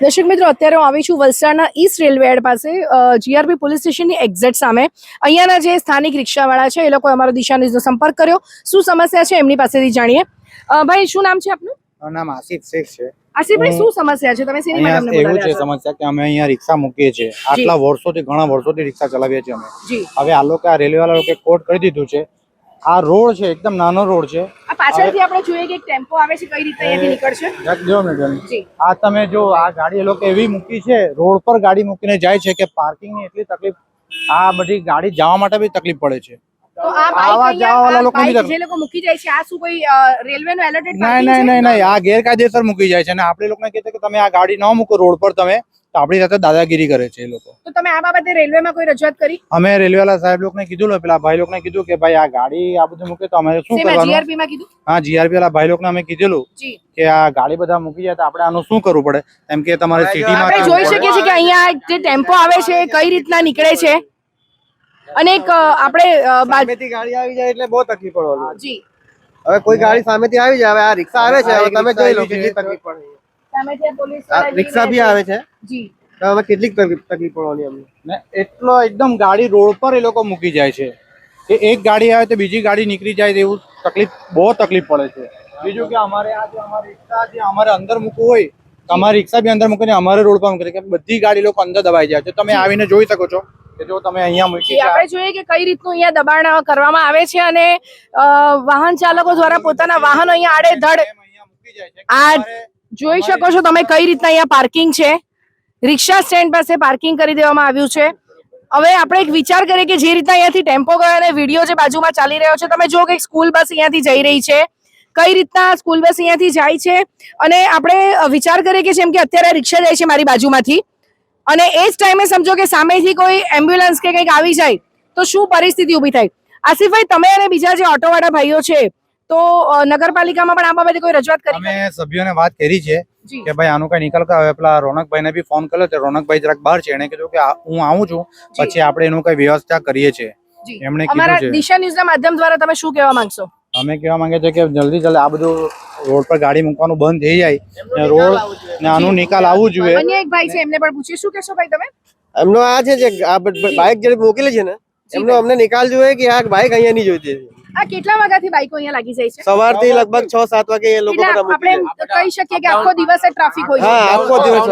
દર્શક મિત્રો અત્યારે હું આવી છું વલસાડના ઈસ્ટ રેલવે એડ પાસે. જીઆરપી પોલીસ સ્ટેશનની એક્ઝેક્ટ સામે. અહીંયાના જે સ્થાનિક રિક્ષાવાળા છે એ લોકોએ અમારો દિશા ન્યૂઝનો સંપર્ક કર્યો. શું સમસ્યા છે એમની પાસેથી જાણીએ. ભાઈ શું નામ છે આપનું? નામ આસિફ શેખ છે. આસિફભાઈ શું સમસ્યા છે? તમે શેની માટે અહીંયા એવું છે સમસ્યા કે અમે અહીંયા રિક્ષા મૂકીએ છીએ. આટલા વર્ષોથી ઘણા વર્ષોથી રિક્ષા ચલાવીએ છીએ અમે. હવે આ લોકો આ રેલવે વાળા લોકોએ કોડ કરી દીધું છે. આ રોડ છે એકદમ નાનો રોડ છે. પાછળથી આપણે જોઈએ કે ટેમ્પો આવે છે કઈ રીતે અહીંયાથી નીકળશે? જો મેડમ આ તમે જો આ ગાડી એ લોકો એવી મૂકી છે રોડ પર ગાડી મૂકીને જાય છે કે પાર્કિંગની એટલી તકલીફ આ બધી ગાડી જવા માટે બી તકલીફ પડે છે. આવા જે લોકો મૂકી જાય છે આ શું કોઈ રેલવે નું એલર્ટેડ નહીં નહીં નહીં નહીં આ ગેરકાયદેસર મૂકી જાય છે અને આપણે લોકોને કહે છે કે તમે આ ગાડી ન મૂકો રોડ પર તમે. તો આપણી સાથે દાદાગીરી કરે છે એ લોકો. તો તમે આ બાબતે રેલવેમાં કોઈ રજૂઆત કરી? અમે રેલવે વાળા સાહેબ લોકોને કીધું પેલા ભાઈ લોકોને કીધું કે ભાઈ આ ગાડી આ બધું મૂકે તો અમે શું કરવાનું? જીઆરપી માં કીધું? હા જીઆરપી વાળા ભાઈ લોકોને અમે કીધેલું કે આ ગાડી બધા મૂકી જાય તો આપણે આનું શું કરવું પડે? એમ કે તમારે સિટીમાં આપણે જોઈ શકીએ છીએ કે અહીંયા જે ટેમ્પો આવે છે એ કઈ રીતના નીકળે છે? અને એક આપણે સામેથી ગાડી આવી જાય એટલે બહુ તકલીફ પડવાની જી. હવે કોઈ ગાડી સામેથી આવી જાય હવે આ રિક્ષા આવે છે તમે જોઈ લો કેટલી તકલીફ પડે. સામે ત્યાં પોલીસ રિક્ષા બી આવે છે? જી. તો હવે કેટલીક તકલીફ પડવાની અમને. ને એટલો એકદમ ગાડી રોડ પર એ લોકો મૂકી જાય છે. કે એક ગાડી આવે તો બીજી ગાડી નીકળી જાય તેવું એવું તકલીફ બહુ તકલીફ પડે છે. બીજું કે અમારે આ જે અમારી રિક્ષા જે અમારે અંદર મૂકવું હોય તમારી અમારી રિક્ષા બી અંદર મૂકીને અમારે રોડ પર મૂકી કે બધી ગાડી લોકો અંદર દબાઈ જાય છે. તમે આવીને જોઈ શકો છો કે જો તમે અહીંયા મૂકી આપણે જોઈએ કે કઈ રીતનું અહીંયા દબાણ કરવામાં આવે છે અને અ, વાહન ચાલકો દ્વારા પોતાના વાહનો અહીંયા આડેધડ અહીંયા મૂકી જાય છે આ જોઈ શકો છો તમે કઈ રીતના અહીંયા પાર્કિંગ છે. રિક્ષા સ્ટેન્ડ પાસે પાર્કિંગ કરી દેવામાં આવ્યું છે. હવે આપણે એક વિચાર કરીએ કે જે રીતના અહીંયાથી ટેમ્પો ગયો અને વીડિયો જે બાજુમાં ચાલી રહ્યો છે તમે જો કે સ્કૂલ બસ અહીંયાથી જઈ રહી છે. કઈ રીતના સ્કૂલ બસ અહીંયાથી જાય છે અને આપણે વિચાર કરીએ કે જેમ કે અત્યારે રિક્ષા જાય છે મારી બાજુમાંથી. અને એ જ ટાઈમે સમજો કે સામેથી કોઈ એમ્બ્યુલન્સ કે કંઈક આવી જાય તો શું પરિસ્થિતિ ઊભી થાય? આસિફભાઈ તમે અને બીજા જે ઓટોવાળા ભાઈઓ છે તો નગરપાલિકામાં પણ આ બાબતે કોઈ રજૂઆત કરી અમે સભ્યોને વાત કરી છે કે ભાઈ આનું કઈ નિકાલ હવે પેલા રોનકભાઈને બી ફોન કર્યો તો રોનકભાઈ જરાક બહાર છે. એને કીધું કે હું આવું છું. પછી આપણે એનું કઈ વ્યવસ્થા કરીએ છીએ. એમણે અમારા કીધું છે. દિશા ન્યૂઝના માધ્યમ દ્વારા તમે શું કહેવા માંગશો? અમે કહેવા માંગે છે કે જલ્દી જલ્દી આ બધું રોડ પર ગાડી મૂકવાનું બંધ થઈ જાય. ને રોડ ને આનું નિકાલ આવવું જોઈએ. અન્ય એક ભાઈ છે એમને પણ પૂછીએ. શું કહેશો ભાઈ તમે? એમનો આ છે જે આ બાઇક જે મોકલી છે ને એમનો અમને નિકાલ જોઈએ કે આ બાઇક અહીંયા નહીં જોઈતી. આ કેટલા વાગ્યાથી બાઈકો અહીંયા લાગી જાય છે? સવારથી લગભગ છ સાત વાગે એ લોકો બધા આપણે કહી શકીએ કે આખો દિવસ ટ્રાફિક હોય હા આખો દિવસ.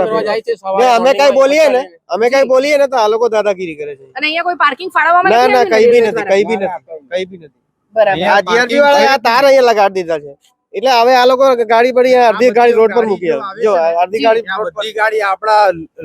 ને અમે કઈ બોલીએ ને અમે કઈ બોલીએ ને તો આ લોકો દાદાગીરી કરે છે. અને અહીંયા કોઈ પાર્કિંગ ફાળવવામાં ના ના કઈ બી નથી? કઈ બી નથી કઈ બી નથી. બરાબર. આ જીઆરપી વાળા આ તાર અહીંયા લગાડી દીધા છે. એટલે હવે આ લોકો ગાડી પડી અડધી ગાડી રોડ પર મૂકી આવે. જો અડધી ગાડી બધી ગાડી આપણા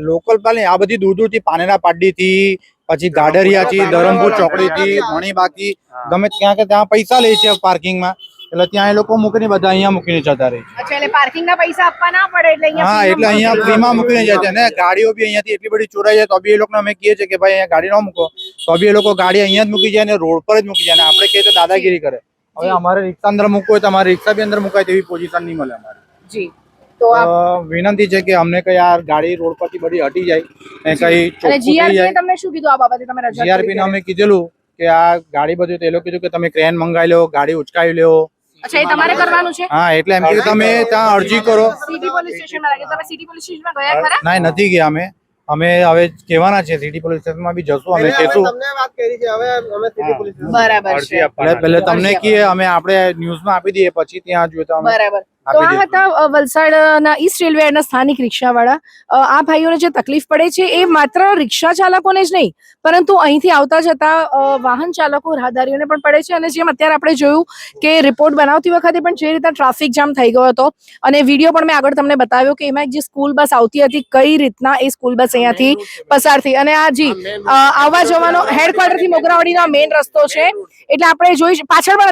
લોકલ પાલે આ બધી દૂર દૂરથી પાનેરા પાડી થી પછી ગાડરિયા થી ધરમપુર ચોકડી થી મણીબાકી ગમે ત્યાં કે ત્યાં પૈસા લે છે પાર્કિંગમાં એટલે ત્યાં એ લોકો મૂકીને બધા અહીંયા મૂકીને જતા રહે. છે એટલે પાર્કિંગ પૈસા આપવા ના પડે એટલે અહીંયા હા એટલે અહીંયા ફ્રીમાં મૂકીને જાય છે અને ગાડીઓ બી અહીંયાથી એટલી બધી ચોરાઈ જાય તો બી એ લોકોને અમે કહીએ છીએ કે ભાઈ અહીંયા ગાડી ન મૂકો. તો બી એ લોકો ગાડી અહીંયા જ મૂકી જાય ને રોડ પર જ મૂકી જાય ને આપણે કહીએ તો દાદાગીરી કરે. હવે અમારે રિક્ષા અંદર મૂકવું હોય તો અમારે રિક્ષા બી અંદર મુકાય તેવી પોઝિશન નહીં મળે અમારે. જી. તો વિનંતી છે કે અમને કઈ આ ગાડી રોડ પરથી બધી હટી જાય ને કઈ થઈ જીઆરપી જાય. તમને શું કીધું આ બાબતે? તમે જીઆરપી ને અમે કીધેલું કે આ ગાડી બધું તો એ લોકો કીધું કે તમે ક્રેન મંગાવી લો ગાડી ઉચકાવી લો અચ્છા એ તમારે કરવાનું છે? હા એટલે એમ કીધું તમે ત્યાં અરજી કરો. સિટી પોલીસ સ્ટેશનમાં લાગે. તમે સિટી પોલીસ સ્ટેશનમાં ગયા ખરા? ના નથી ગયા અમે. અમે હવે કહેવાના છે સિટી પોલીસ સ્ટેશનમાં બી જશું અમે કહેશું. તમને વાત કરી છે હવે અમે સિટી પોલીસ બરાબર છે. એટલે પહેલે તમને કહીએ અમે આપણે ન્યૂઝમાં આપી દઈએ પછી ત્યાં જોઈએ તો અમે બરાબર. તો આ હતા વલસાડના ઈસ્ટ રેલવેના સ્થાનિક રિક્ષાવાળા. આ ભાઈઓને જે તકલીફ પડે છે એ માત્ર રિક્ષા ચાલકોને જ નહીં પરંતુ અહીંથી આવતા જતા વાહન ચાલકો રાહદારીઓને પણ પડે છે અને જેમ અત્યારે આપણે જોયું કે રિપોર્ટ બનાવતી વખતે પણ જે રીતના ટ્રાફિક જામ થઈ ગયો હતો અને વીડિયો પણ મેં આગળ તમને બતાવ્યો કે એમાં એક જે સ્કૂલ બસ આવતી હતી કઈ રીતના એ સ્કૂલ બસ અહીંયાથી પસાર થઈ અને આ જી આવવા જવાનો હેડક્વાર્ટરથી મોગરાવાડીનો મેઇન રસ્તો છે. એટલે આપણે જોઈ પાછળ પણ